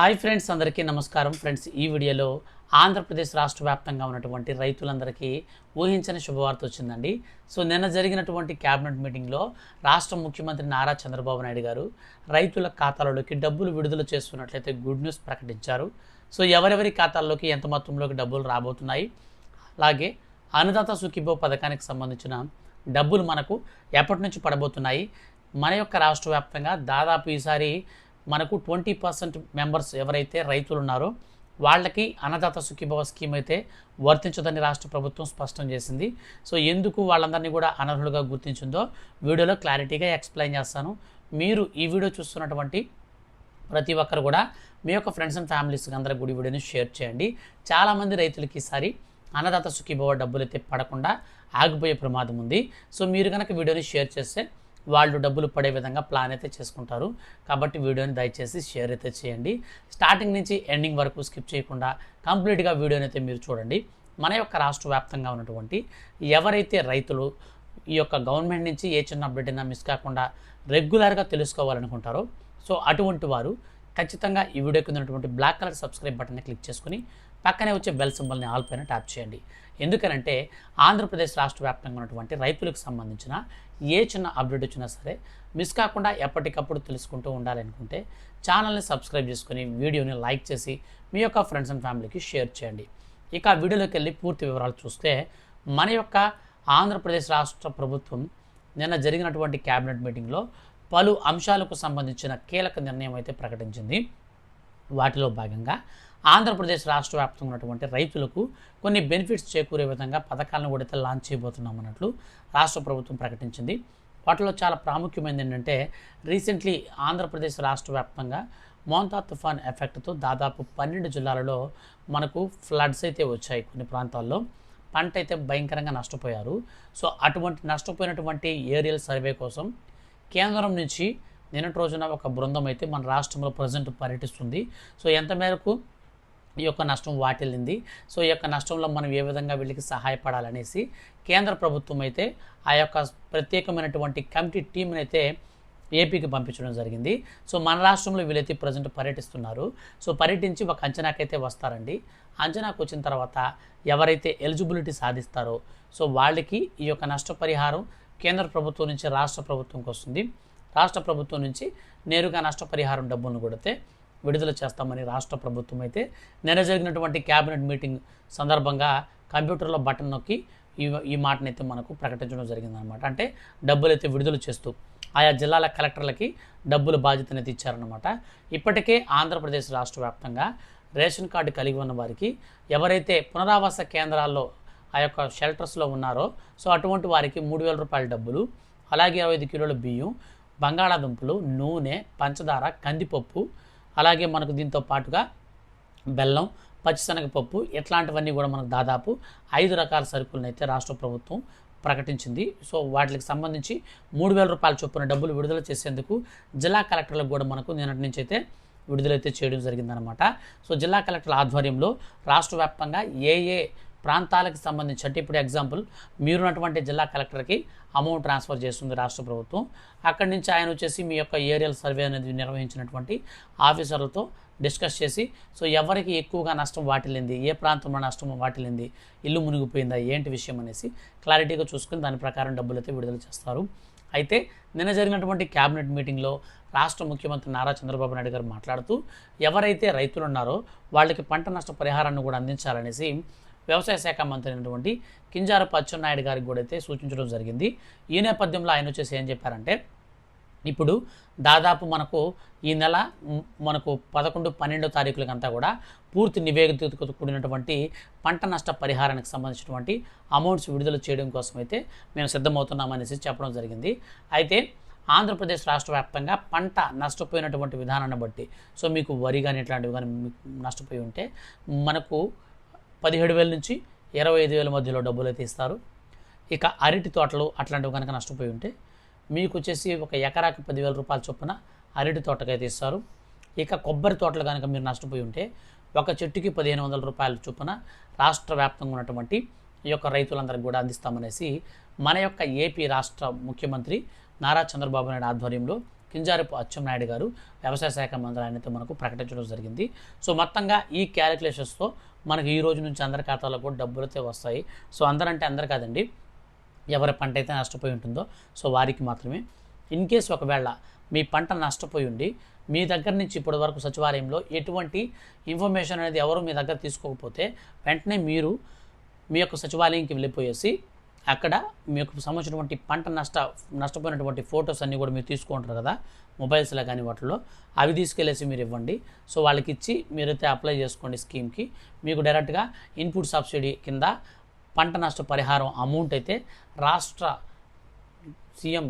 Hi friends అందరికీ నమస్కారం. Friends ఈ వీడియోలో ఆంధ్రప్రదేశ్ రాష్ట్ర వ్యాప్తంగా ఉన్నటువంటి రైతులందరికీ ఊహించని శుభవార్త వచ్చిందండి. సో నిన్న జరిగినటువంటి క్యాబినెట్ మీటింగ్లో రాష్ట్ర ముఖ్యమంత్రి నారా చంద్రబాబు నాయుడు గారు రైతుల ఖాతాలలోకి డబ్బులు విడుదల చేస్తున్నట్లయితే గుడ్ న్యూస్ ప్రకటించారు. సో ఎవరెవరి ఖాతాల్లోకి ఎంత మొత్తంలోకి డబ్బులు రాబోతున్నాయి? అలాగే అన్నదాత సుఖీభో పథకానికి సంబంధించిన డబ్బులు మనకు ఎప్పటి నుంచి పడబోతున్నాయి? మన యొక్క రాష్ట్ర వ్యాప్తంగా దాదాపు ఈసారి మనకు ట్వంటీ పర్సెంట్ మెంబర్స్ ఎవరైతే రైతులు ఉన్నారో వాళ్ళకి అన్నదాత సుఖీభవ స్కీమ్ అయితే వర్తించదని రాష్ట్ర ప్రభుత్వం స్పష్టం చేసింది. సో ఎందుకు వాళ్ళందరినీ కూడా అనర్హులుగా గుర్తించిందో వీడియోలో క్లారిటీగా ఎక్స్ప్లెయిన్ చేస్తాను. మీరు ఈ వీడియో చూస్తున్నటువంటి ప్రతి ఒక్కరు కూడా మీ యొక్క ఫ్రెండ్స్ అండ్ ఫ్యామిలీస్కి అందరికి కూడా వీడియోని షేర్ చేయండి. చాలామంది రైతులకి ఈసారి అన్నదాత సుఖీభవ డబ్బులు అయితే పడకుండా ఆగిపోయే ప్రమాదం ఉంది. సో మీరు కనుక వీడియోని షేర్ చేస్తే వాళ్ళు డబ్బులు పడే విధంగా ప్లాన్ అయితే చేసుకుంటారు. కాబట్టి వీడియోని దయచేసి షేర్ అయితే చేయండి. స్టార్టింగ్ నుంచి ఎండింగ్ వరకు స్కిప్ చేయకుండా కంప్లీట్గా వీడియోని అయితే మీరు చూడండి. మన యొక్క రాష్ట్ర వ్యాప్తంగా ఉన్నటువంటి ఎవరైతే రైతులు ఈ యొక్క గవర్నమెంట్ నుంచి ఏ చిన్న అప్డేట్ అయినా మిస్ కాకుండా రెగ్యులర్గా తెలుసుకోవాలనుకుంటారో సో అటువంటి వారు ఖచ్చితంగా ఈ వీడియో కింద ఉన్నటువంటి బ్లాక్ కలర్ సబ్స్క్రైబ్ బటన్ని క్లిక్ చేసుకుని పక్కనే వచ్చే బెల్ సింబల్ని ఆల్ పైన ట్యాప్ చేయండి. ఎందుకనంటే ఆంధ్రప్రదేశ్ రాష్ట్ర వ్యాప్తంగా ఉన్నటువంటి రైతులకు సంబంధించిన ఏ చిన్న అప్డేట్ వచ్చినా సరే మిస్ కాకుండా ఎప్పటికప్పుడు తెలుసుకుంటూ ఉండాలనుకుంటే ఛానల్ని సబ్స్క్రైబ్ చేసుకుని వీడియోని లైక్ చేసి మీ యొక్క ఫ్రెండ్స్ అండ్ ఫ్యామిలీకి షేర్ చేయండి. ఇక వీడియోలోకి వెళ్ళి పూర్తి వివరాలు చూస్తే మన యొక్క ఆంధ్రప్రదేశ్ రాష్ట్ర ప్రభుత్వం నిన్న జరిగినటువంటి క్యాబినెట్ మీటింగ్లో పలు అంశాలకు సంబంధించిన కీలక నిర్ణయం అయితే ప్రకటించింది. వాటిలో భాగంగా ఆంధ్రప్రదేశ్ రాష్ట్ర వ్యాప్తంగా ఉన్నటువంటి రైతులకు కొన్ని బెనిఫిట్స్ చేకూరే విధంగా పథకాలను కూడా అయితే లాంచ్ చేయబోతున్నాం అన్నట్లు రాష్ట్ర ప్రభుత్వం ప్రకటించింది. వాటిలో చాలా ప్రాముఖ్యమైనది ఏంటంటే రీసెంట్లీ ఆంధ్రప్రదేశ్ రాష్ట్ర వ్యాప్తంగా మోంతా తుఫాన్ ఎఫెక్ట్తో దాదాపు పన్నెండు జిల్లాలలో మనకు ఫ్లడ్స్ అయితే వచ్చాయి కొన్ని ప్రాంతాల్లో. పంట అయితే భయంకరంగా నష్టపోయారు. సో అటువంటి నష్టపోయినటువంటి ఏరియల్ సర్వే కోసం కేంద్రం నుంచి నిన్నటి రోజున ఒక బృందం అయితే మన రాష్ట్రంలో ప్రజెంట్ పర్యటిస్తుంది. సో ఎంత మేరకు ఈ యొక్క నష్టం వాటిల్లింది. సో ఈ యొక్క నష్టంలో మనం ఏ విధంగా వీళ్ళకి సహాయపడాలనేసి కేంద్ర ప్రభుత్వం అయితే ఆ యొక్క ప్రత్యేకమైనటువంటి కమిటీ టీంని అయితే ఏపీకి పంపించడం జరిగింది. సో మన రాష్ట్రంలో వీళ్ళైతే ప్రజెంట్ పర్యటిస్తున్నారు. సో పర్యటించి ఒక అంచనాకైతే వస్తారండి. అంచనాకు వచ్చిన తర్వాత ఎవరైతే ఎలిజిబిలిటీ సాధిస్తారో సో వాళ్ళకి ఈ యొక్క నష్టపరిహారం కేంద్ర ప్రభుత్వం నుంచి రాష్ట్ర ప్రభుత్వంకి వస్తుంది. రాష్ట్ర ప్రభుత్వం నుంచి నేరుగా నష్టపరిహారం డబ్బులను కొడితే విడుదల చేస్తామని రాష్ట్ర ప్రభుత్వం అయితే నిన్న జరిగినటువంటి క్యాబినెట్ మీటింగ్ సందర్భంగా కంప్యూటర్లో బటన్ నొక్కి ఈ ఈ మాటనైతే మనకు ప్రకటించడం జరిగిందనమాట అంటే డబ్బులు అయితే విడుదల చేస్తూ ఆయా జిల్లాల కలెక్టర్లకి డబ్బుల బాధ్యతనైతే ఇచ్చారనమాట ఇప్పటికే ఆంధ్రప్రదేశ్ రాష్ట్ర వ్యాప్తంగా రేషన్ కార్డు కలిగి ఉన్న వారికి ఎవరైతే పునరావాస కేంద్రాల్లో ఆ యొక్క షెల్టర్స్లో ఉన్నారో సో అటువంటి వారికి మూడు వేల రూపాయల డబ్బులు అలాగే ఇరవై ఐదు కిలోల బియ్యం బంగాళాదుంపలు నూనె పంచదార కందిపప్పు అలాగే మనకు దీంతో పాటుగా బెల్లం పచ్చిశనగపప్పు ఇట్లాంటివన్నీ కూడా మనకు దాదాపు ఐదు రకాల సరుకులను అయితే రాష్ట్ర ప్రభుత్వం ప్రకటించింది. సో వాటికి సంబంధించి మూడు వేల రూపాయల చొప్పున డబ్బులు విడుదల చేసేందుకు జిల్లా కలెక్టర్లకు కూడా మనకు నిన్నటి నుంచి అయితే విడుదలైతే చేయడం జరిగిందనమాట సో జిల్లా కలెక్టర్ల ఆధ్వర్యంలో రాష్ట్ర వ్యాప్తంగా ఏ ఏ ప్రాంతాలకు సంబంధించి అంటే ఇప్పుడు ఎగ్జాంపుల్ మీరున్నటువంటి జిల్లా కలెక్టర్కి అమౌంట్ ట్రాన్స్ఫర్ చేస్తుంది రాష్ట్ర ప్రభుత్వం. అక్కడి నుంచి ఆయన వచ్చేసి మీ యొక్క ఏరియల్ సర్వే అనేది నిర్వహించినటువంటి ఆఫీసర్లతో డిస్కస్ చేసి సో ఎవరికి ఎక్కువగా నష్టం వాటిల్లింది? ఏ ప్రాంతంలో నష్టం వాటిల్లింది? ఇల్లు మునిగిపోయిందా? ఏంటి విషయం? అనేసి క్లారిటీగా చూసుకుని దాని ప్రకారం డబ్బులు అయితే విడుదల చేస్తారు. అయితే నిన్న జరిగినటువంటి క్యాబినెట్ మీటింగ్లో రాష్ట్ర ముఖ్యమంత్రి నారా చంద్రబాబు నాయుడు గారు మాట్లాడుతూ ఎవరైతే రైతులు ఉన్నారో వాళ్ళకి పంట నష్ట పరిహారాన్ని కూడా అందించాలనేసి వ్యవసాయ శాఖ మంత్రి అయినటువంటి కింజారపు అచ్చెన్నాయుడు గారికి కూడా అయితే సూచించడం జరిగింది. ఈ నేపథ్యంలో ఆయన వచ్చేసి ఏం చెప్పారంటే ఇప్పుడు దాదాపు మనకు ఈ నెల మనకు పదకొండు పన్నెండో తారీఖులకంతా కూడా పూర్తి నివేదికతో కూడినటువంటి పంట నష్ట పరిహారానికి సంబంధించినటువంటి అమౌంట్స్ విడుదల చేయడం కోసం అయితే మేము సిద్ధమవుతున్నామనేసి చెప్పడం జరిగింది. అయితే ఆంధ్రప్రదేశ్ రాష్ట్ర వ్యాప్తంగా పంట నష్టపోయినటువంటి విధానాన్ని బట్టి సో మీకు వరి కానీ ఇట్లాంటివి కానీ నష్టపోయి ఉంటే మనకు పదిహేడు వేల నుంచి ఇరవై ఐదు వేల మధ్యలో డబ్బులు అయితే ఇస్తారు. ఇక అరటి తోటలు అట్లాంటివి కనుక నష్టపోయి ఉంటే మీకు వచ్చేసి ఒక ఎకరాకి పదివేల రూపాయల చొప్పున అరటి తోటకైతే ఇస్తారు. ఇక కొబ్బరి తోటలు కనుక మీరు నష్టపోయి ఉంటే ఒక చెట్టుకి పదిహేను వందల రూపాయల చొప్పున రాష్ట్ర వ్యాప్తంగా ఉన్నటువంటి ఈ యొక్క రైతులందరికీ కూడా అందిస్తామనేసి మన యొక్క ఏపీ రాష్ట్ర ముఖ్యమంత్రి నారా చంద్రబాబు నాయుడు ఆధ్వర్యంలో కింజారపు అచ్చెన్నాయుడు గారు వ్యవసాయ శాఖ మంత్రి ఆయనతో మనకు ప్రకటించడం జరిగింది. సో మొత్తంగా ఈ క్యాలిక్యులేషన్స్తో మనకి ఈ రోజు నుంచి అందరి ఖాతాలో కూడా డబ్బులు అయితే వస్తాయి. సో అందరంటే అందరు కాదండి ఎవరి పంట అయితే నష్టపోయి ఉంటుందో సో వారికి మాత్రమే. ఇన్ కేస్ ఒకవేళ మీ పంట నష్టపోయి ఉండి మీ దగ్గర నుంచి ఇప్పటి వరకు సచివాలయంలో ఎటువంటి ఇన్ఫర్మేషన్ అనేది ఎవరు మీ దగ్గర తీసుకోకపోతే వెంటనే మీరు మీ యొక్క సచివాలయంకి వెళ్ళిపోయేసి అక్కడ మీకు సంబంధించినటువంటి పంట నష్ట నష్టపోయినటువంటి ఫొటోస్ అన్నీ కూడా మీరు తీసుకుంటారు కదా మొబైల్స్లో కానీ వాటిలో అవి తీసుకెళ్ళేసి మీరు ఇవ్వండి. సో వాళ్ళకి ఇచ్చి మీరైతే అప్లై చేసుకోండి స్కీమ్కి. మీకు డైరెక్ట్గా ఇన్పుట్ సబ్సిడీ కింద పంట నష్ట పరిహారం అమౌంట్ అయితే రాష్ట్ర సీఎం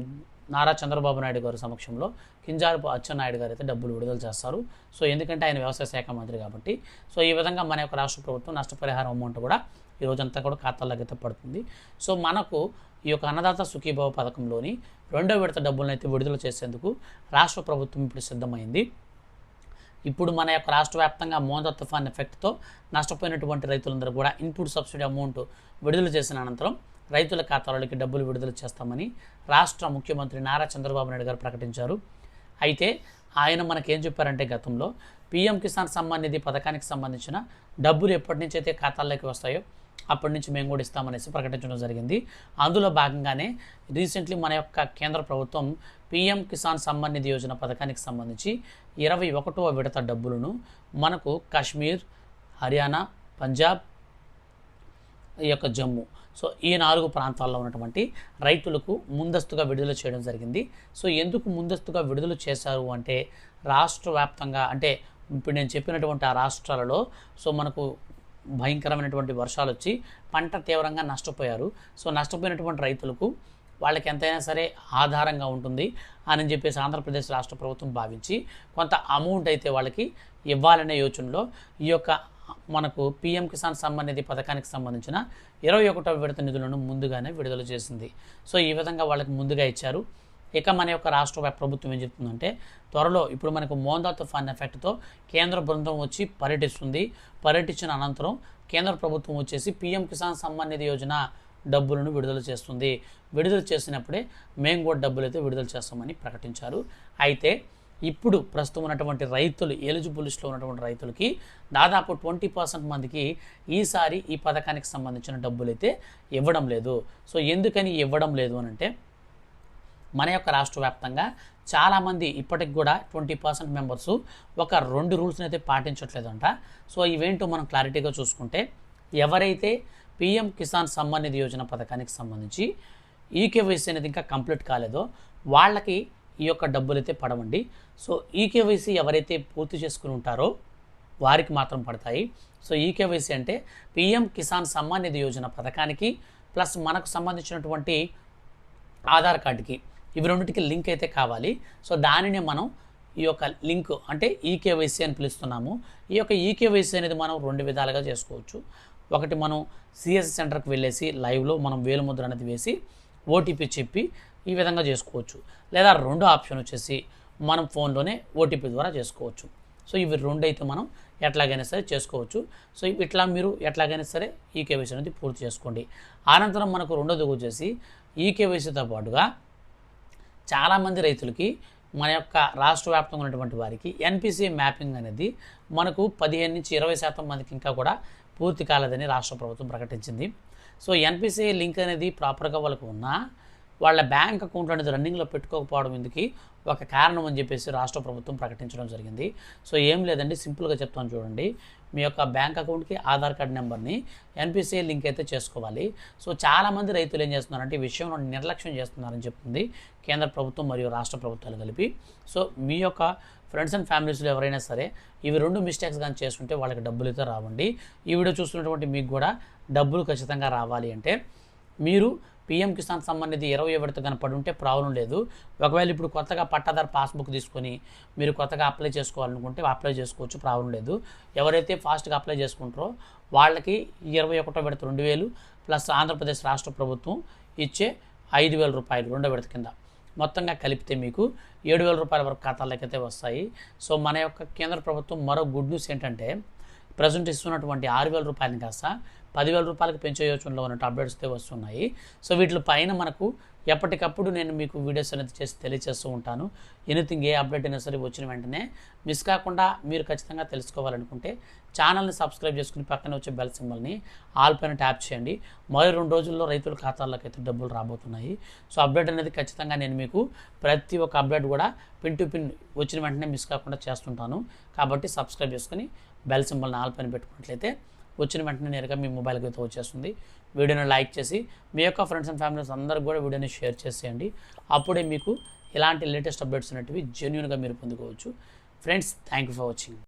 నారా చంద్రబాబు నాయుడు గారి సమక్షంలో కింజారపు అచ్చెన్నాయుడు గారు అయితే డబ్బులు విడుదల చేస్తారు. సో ఎందుకంటే ఆయన వ్యవసాయ శాఖ మంత్రి కాబట్టి. సో ఈ విధంగా మన యొక్క రాష్ట్ర ప్రభుత్వం నష్టపరిహారం అమౌంట్ కూడా ఈ రోజంతా కూడా ఖాతాల్లోకి అయితే పడుతుంది. సో మనకు ఈ యొక్క అన్నదాత సుఖీభావ పథకంలోని రెండో విడత డబ్బులను అయితే విడుదల చేసేందుకు రాష్ట్ర ప్రభుత్వం ఇప్పుడు సిద్ధమైంది. ఇప్పుడు మన యొక్క రాష్ట్ర వ్యాప్తంగా మోందా తుఫాన్ ఎఫెక్ట్తో నష్టపోయినటువంటి రైతులందరూ కూడా ఇన్పుట్ సబ్సిడీ అమౌంట్ విడుదల చేసిన అనంతరం రైతుల ఖాతాలోకి డబ్బులు విడుదల చేస్తామని రాష్ట్ర ముఖ్యమంత్రి నారా చంద్రబాబు నాయుడు గారు ప్రకటించారు. అయితే ఆయన మనకేం చెప్పారంటే గతంలో పీఎం కిసాన్ సమ్మాన్ నిధి పథకానికి సంబంధించిన డబ్బులు ఎప్పటి నుంచి అయితే ఖాతాల్లోకి వస్తాయో అప్పటి నుంచి మేము కూడా ఇస్తామనేసి ప్రకటించడం జరిగింది. అందులో భాగంగానే రీసెంట్లీ మన యొక్క కేంద్ర ప్రభుత్వం పీఎం కిసాన్ సమ్మాన్ నిధి యోజన పథకానికి సంబంధించి ఇరవై ఒకటవ విడత డబ్బులను మనకు కాశ్మీర్ హర్యానా పంజాబ్ ఈ యొక్క జమ్మూ. సో ఈ నాలుగు ప్రాంతాల్లో ఉన్నటువంటి రైతులకు ముందస్తుగా విడుదల చేయడం జరిగింది. సో ఎందుకు ముందస్తుగా విడుదల చేశారు అంటే రాష్ట్ర వ్యాప్తంగా అంటే ఇప్పుడు నేను చెప్పినటువంటి ఆ రాష్ట్రాలలో సో మనకు భయంకరమైనటువంటి వర్షాలు వచ్చి పంట తీవ్రంగా నష్టపోయారు. సో నష్టపోయినటువంటి రైతులకు వాళ్ళకి ఎంతైనా సరే ఆధారంగా ఉంటుంది అని చెప్పేసి ఆంధ్రప్రదేశ్ రాష్ట్ర ప్రభుత్వం భావించి కొంత అమౌంట్ అయితే వాళ్ళకి ఇవ్వాలనే యోచనలో ఈ యొక్క మనకు పిఎం కిసాన్ సంబంధిత పథకానికి సంబంధించిన ఇరవై ఒకటవ విడత నిధులను ముందుగానే విడుదల చేసింది. సో ఈ విధంగా వాళ్ళకి ముందుగా ఇచ్చారు. ఇక మన యొక్క రాష్ట్ర ప్రభుత్వం ఏం చెప్తుందంటే త్వరలో ఇప్పుడు మనకు మోందా తుఫాన్ ఎఫెక్ట్తో కేంద్ర బృందం వచ్చి పర్యటిస్తుంది. పర్యటించిన అనంతరం కేంద్ర ప్రభుత్వం వచ్చేసి పీఎం కిసాన్ సమ్మాన్ నిధి యోజన డబ్బులను విడుదల చేస్తుంది. విడుదల చేసినప్పుడే మేము కూడా డబ్బులు అయితే విడుదల చేస్తామని ప్రకటించారు. అయితే ఇప్పుడు ప్రస్తుతం ఉన్నటువంటి రైతులు ఎలిజిబుల్ లిస్ట్లో ఉన్నటువంటి రైతులకి దాదాపు ట్వంటీ పర్సెంట్ మందికి ఈసారి ఈ పథకానికి సంబంధించిన డబ్బులు అయితే ఇవ్వడం లేదు. సో ఎందుకని ఇవ్వడం లేదు అని అంటే మన యొక్క రాష్ట్ర వ్యాప్తంగా చాలామంది ఇప్పటికి కూడా ట్వంటీ పర్సెంట్ మెంబర్స్ ఒక రెండు రూల్స్ని అయితే పాటించట్లేదంట. సో ఇవేంటో మనం క్లారిటీగా చూసుకుంటే ఎవరైతే పిఎం కిసాన్ సమ్మాన్ నిధి యోజన పథకానికి సంబంధించి ఈకేవైసీ అనేది ఇంకా కంప్లీట్ కాలేదో వాళ్ళకి ఈ యొక్క డబ్బులు అయితే పడవండి. సో ఈకేవైసీ ఎవరైతే పూర్తి చేసుకుని ఉంటారో వారికి మాత్రం పడతాయి. సో ఈకేవైసీ అంటే పిఎం కిసాన్ సమ్మాన్ నిధి యోజన పథకానికి ప్లస్ మనకు సంబంధించినటువంటి ఆధార్ కార్డుకి ఇవి రెండింటికి లింక్ అయితే కావాలి. సో దానిని మనం ఈ యొక్క లింక్ అంటే ఈకేవైసీ అని పిలుస్తున్నాము. ఈ యొక్క ఈకేవైసీ అనేది మనం రెండు విధాలుగా చేసుకోవచ్చు. ఒకటి మనం సిఎస్ సెంటర్కి వెళ్ళేసి లైవ్లో మనం వేలుముద్ర అనేది వేసి ఓటీపీ చెప్పి ఈ విధంగా చేసుకోవచ్చు. లేదా రెండో ఆప్షన్ వచ్చేసి మనం ఫోన్లోనే ఓటీపీ ద్వారా చేసుకోవచ్చు. సో ఇవి రెండు అయితే మనం ఎట్లాగైనా సరే చేసుకోవచ్చు. సో ఇట్లా మీరు ఎట్లాగైనా సరే ఈ కేవైసీ అనేది పూర్తి చేసుకోండి. అనంతరం మనకు రెండోది వచ్చేసి ఈ కేవైసీతో పాటుగా చాలామంది రైతులకి మన యొక్క రాష్ట్ర వ్యాప్తంగా ఉన్నటువంటి వారికి ఎన్పిసి మ్యాపింగ్ అనేది మనకు పదిహేను నుంచి ఇరవై శాతం మందికి ఇంకా కూడా పూర్తి కాలేదని రాష్ట్ర ప్రభుత్వం ప్రకటించింది. సో ఎన్పిసిఐ లింక్ అనేది ప్రాపర్గా వాళ్ళకు ఉన్నా వాళ్ళ బ్యాంక్ అకౌంట్ అనేది రన్నింగ్లో పెట్టుకోకపోవడం ఎందుకు ఒక కారణం అని చెప్పేసి రాష్ట్ర ప్రభుత్వం ప్రకటించడం జరిగింది. సో ఏం లేదండి సింపుల్గా చెప్తాను చూడండి. మీ యొక్క బ్యాంక్ అకౌంట్కి ఆధార్ కార్డ్ నెంబర్ని ఎన్పిసిఐ లింక్ అయితే చేసుకోవాలి. సో చాలామంది రైతులు ఏం చేస్తున్నారంటే ఈ విషయంలో నిర్లక్ష్యం చేస్తున్నారని చెప్తుంది కేంద్ర ప్రభుత్వం మరియు రాష్ట్ర ప్రభుత్వాలు కలిపి. సో మీ యొక్క ఫ్రెండ్స్ అండ్ ఫ్యామిలీస్లో ఎవరైనా సరే ఇవి రెండు మిస్టేక్స్ కానీ చేస్తుంటే వాళ్ళకి డబ్బులు అయితే రావండి. ఈ వీడియో చూస్తున్నటువంటి మీకు కూడా డబ్బులు ఖచ్చితంగా రావాలి అంటే మీరు పీఎం కిసాన్ సంబంధించి ఇరవై విడత కనపడి ఉంటే ప్రాబ్లం లేదు. ఒకవేళ ఇప్పుడు కొత్తగా పట్టాదారు పాస్బుక్ తీసుకొని మీరు కొత్తగా అప్లై చేసుకోవాలనుకుంటే అప్లై చేసుకోవచ్చు ప్రాబ్లం లేదు. ఎవరైతే ఫాస్ట్గా అప్లై చేసుకుంటారో వాళ్ళకి ఇరవై ఒకటో విడత రెండు వేలు ప్లస్ ఆంధ్రప్రదేశ్ రాష్ట్ర ప్రభుత్వం ఇచ్చే ఐదు వేల రూపాయలు రెండో విడత కింద మొత్తంగా కలిపితే మీకు ఏడు వేల రూపాయల వరకు ఖాతాలోకి అయితే వస్తాయి. సో మన యొక్క కేంద్ర ప్రభుత్వం మరో గుడ్ న్యూస్ ఏంటంటే ప్రజెంట్ ఇస్తున్నటువంటి ఆరు వేల రూపాయలని కాస్త పదివేల రూపాయలకు పెంచే యోచనలో ఉన్న అప్డేట్స్ అయితే వస్తున్నాయి. సో వీటి పైన మనకు ఎప్పటికప్పుడు నేను మీకు వీడియోస్ అనేది చేసి తెలియజేస్తూ ఉంటాను. ఎనీథింగ్ ఏ అప్డేట్ అయినా సరే వచ్చిన వెంటనే మిస్ కాకుండా మీరు ఖచ్చితంగా తెలుసుకోవాలనుకుంటే ఛానల్ని సబ్స్క్రైబ్ చేసుకుని పక్కన వచ్చే బెల్ సింబల్ని ఆల్ పైన ట్యాప్ చేయండి. మరో రెండు రోజుల్లో రైతుల ఖాతాల్లోకి అయితే డబ్బులు రాబోతున్నాయి. సో అప్డేట్ అనేది ఖచ్చితంగా నేను మీకు ప్రతి ఒక్క అప్డేట్ కూడా పిన్ టు పిన్ వచ్చిన వెంటనే మిస్ కాకుండా చేస్తుంటాను. కాబట్టి సబ్స్క్రైబ్ చేసుకుని బెల్ సింబల్ని ఆల్ పైన పెట్టుకున్నట్లయితే వచ్చిన వెంటనే నేరుగా మీ మొబైల్కి అయితే వచ్చేస్తుంది. వీడియోని లైక్ చేసి మీ యొక్క ఫ్రెండ్స్ అండ్ ఫ్యామిలీస్ అందరూ కూడా వీడియోని షేర్ చేసేయండి. అప్పుడే మీకు ఇలాంటి లేటెస్ట్ అప్డేట్స్ అనేటివి జెన్యున్గా మీరు పొందుకోవచ్చు. Friends thank you for watching